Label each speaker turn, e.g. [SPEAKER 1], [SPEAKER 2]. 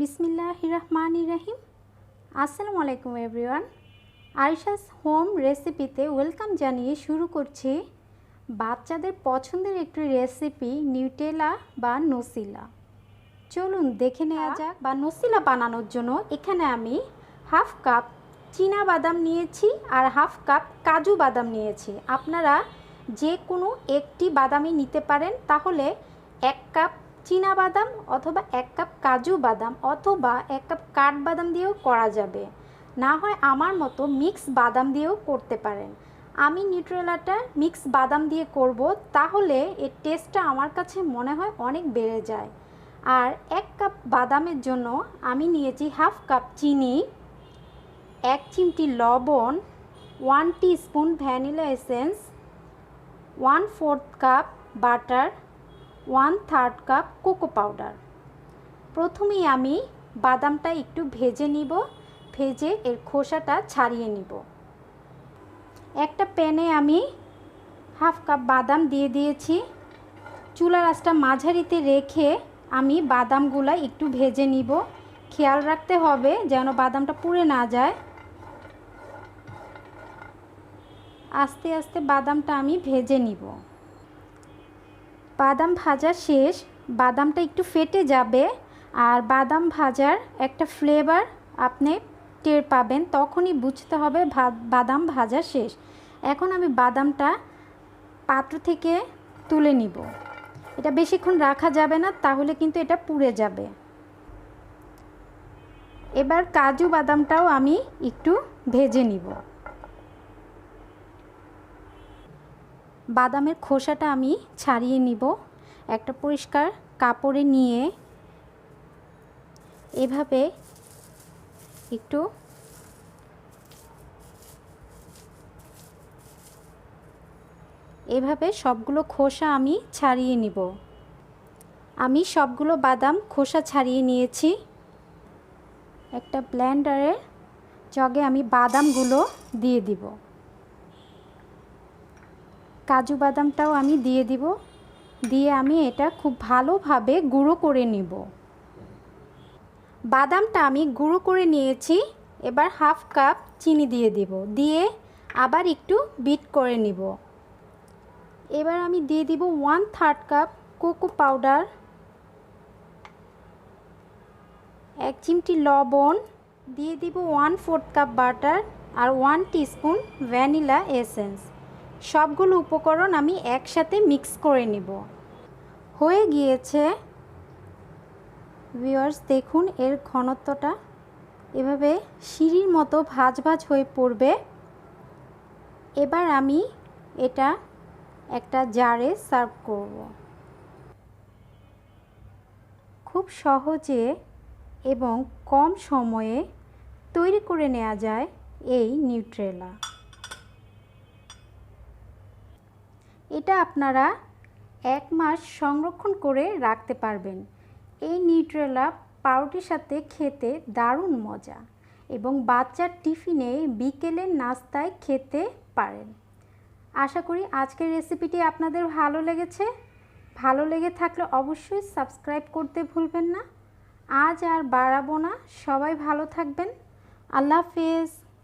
[SPEAKER 1] বিসমিল্লাহ রহমান রাহিম আসসালামু আলাইকুম এভরিওয়ান। আরিশাস হোম রেসিপিতে ওয়েলকাম জানিয়ে শুরু করছি বাচ্চাদের পছন্দের একটি রেসিপি, নিউটেলা বা নসিলা। চলুন দেখে নেওয়া যাক, বা নসিলা বানানোর জন্য এখানে আমি হাফ কাপ চীনা বাদাম নিয়েছি আর হাফ কাপ কাজু বাদাম নিয়েছি। আপনারা যে কোনো একটি বাদামই নিতে পারেন, তাহলে এক কাপ বাদাম অথবা এক কাপ কাজু বাদাম অথবা এক কাপ কাঠবাদাম দিয়েও করা যাবে। না হয় আমার মতো মিক্স বাদাম দিয়েও করতে পারেন। আমি নিউট্রেলাটা মিক্স বাদাম দিয়ে করব, তাহলে এর টেস্টটা আমার কাছে মনে হয় অনেক বেড়ে যায়। আর এক কাপ বাদামের জন্য আমি নিয়েছি হাফ কাপ চিনি, এক চিমটি লবণ, one spoon vanilla essence, one fourth cup butter one third cup cocoa powder. প্রথমেই আমি বাদামটা একটু ভেজে নিব, ভেজে এর খোসাটা ছাড়িয়ে নিব। একটা প্যানে আমি হাফ কাপ বাদাম দিয়ে দিয়েছি। চুলা রাসটা মাঝারিতে রেখে আমি বাদামগুলা একটু ভেজে নিব। খেয়াল রাখতে হবে যেন বাদামটা পুড়ে না যায়। আস্তে আস্তে বাদামটা আমি ভেজে নিব। বাদাম ভাজা শেষ, বাদামটা একটু ফেটে যাবে আর বাদাম ভাজার একটা ফ্লেভার আপনি টের পাবেন, তখনই বুঝতে হবে বাদাম ভাজা শেষ। এখন আমি বাদামটা পাত্র থেকে তুলে নিব। এটা বেশিক্ষণ রাখা যাবে না, তাহলে কিন্তু এটা পুড়ে যাবে। এবার কাজু বাদামটাও আমি একটু ভেজে নিব। বাদামের খোসাটা আমি ছাড়িয়ে নিব। একটা পরিষ্কার কাপড়ে নিয়ে এভাবে একটু এভাবে সবগুলো খোসা আমি ছাড়িয়ে নিব। আমি সবগুলো বাদাম খোসা ছাড়িয়ে নিয়েছি। একটা ব্ল্যান্ডারের জগে আমি বাদামগুলো দিয়ে দিব। কাজু বাদামটাও আমি দিয়ে দিব। দিয়ে আমি এটা খুব ভালোভাবে গুঁড়ো করে নিব। বাদামটা আমি গুঁড়ো করে নিয়েছি। এবার হাফ কাপ চিনি দিয়ে দিব। দিয়ে আবার একটু বিট করে নিব। এবার আমি দিয়ে দিব one third cup cocoa powder. এক চিমটি লবণ। দিয়ে দিব ওয়ান ফোর্থ কাপ বাটার আর ওয়ান টিস্পুন ভ্যানিলা এসেন্স। সবগুলো উপকরণ আমি একসাথে মিক্স করে নিব। হয়ে গিয়েছে। ভিওয়ার্স দেখুন, এর ঘনত্বটা এভাবে সিঁড়ির মতো ভাজ ভাজ হয়ে পড়বে। এবার আমি এটা একটা জারে সার্ভ করব। খুব সহজে এবং কম সময়ে তৈরি করে নেওয়া যায় এই নিউট্রেলা। এটা আপনারা এক মাস সংরক্ষণ করে রাখতে পারবেন। এই নিউট্রেলা পাউরুটির সাথে খেতে দারুণ মজা এবং বাচ্চার টিফিনে বিকেলের নাস্তায় খেতে পারেন। আশা করি আজকের রেসিপিটি আপনাদের ভালো লেগেছে। ভালো লেগে থাকলে অবশ্যই সাবস্ক্রাইব করতে ভুলবেন না। আজ আর বাড়াবো না। সবাই ভালো থাকবেন। আল্লাহ হাফেজ।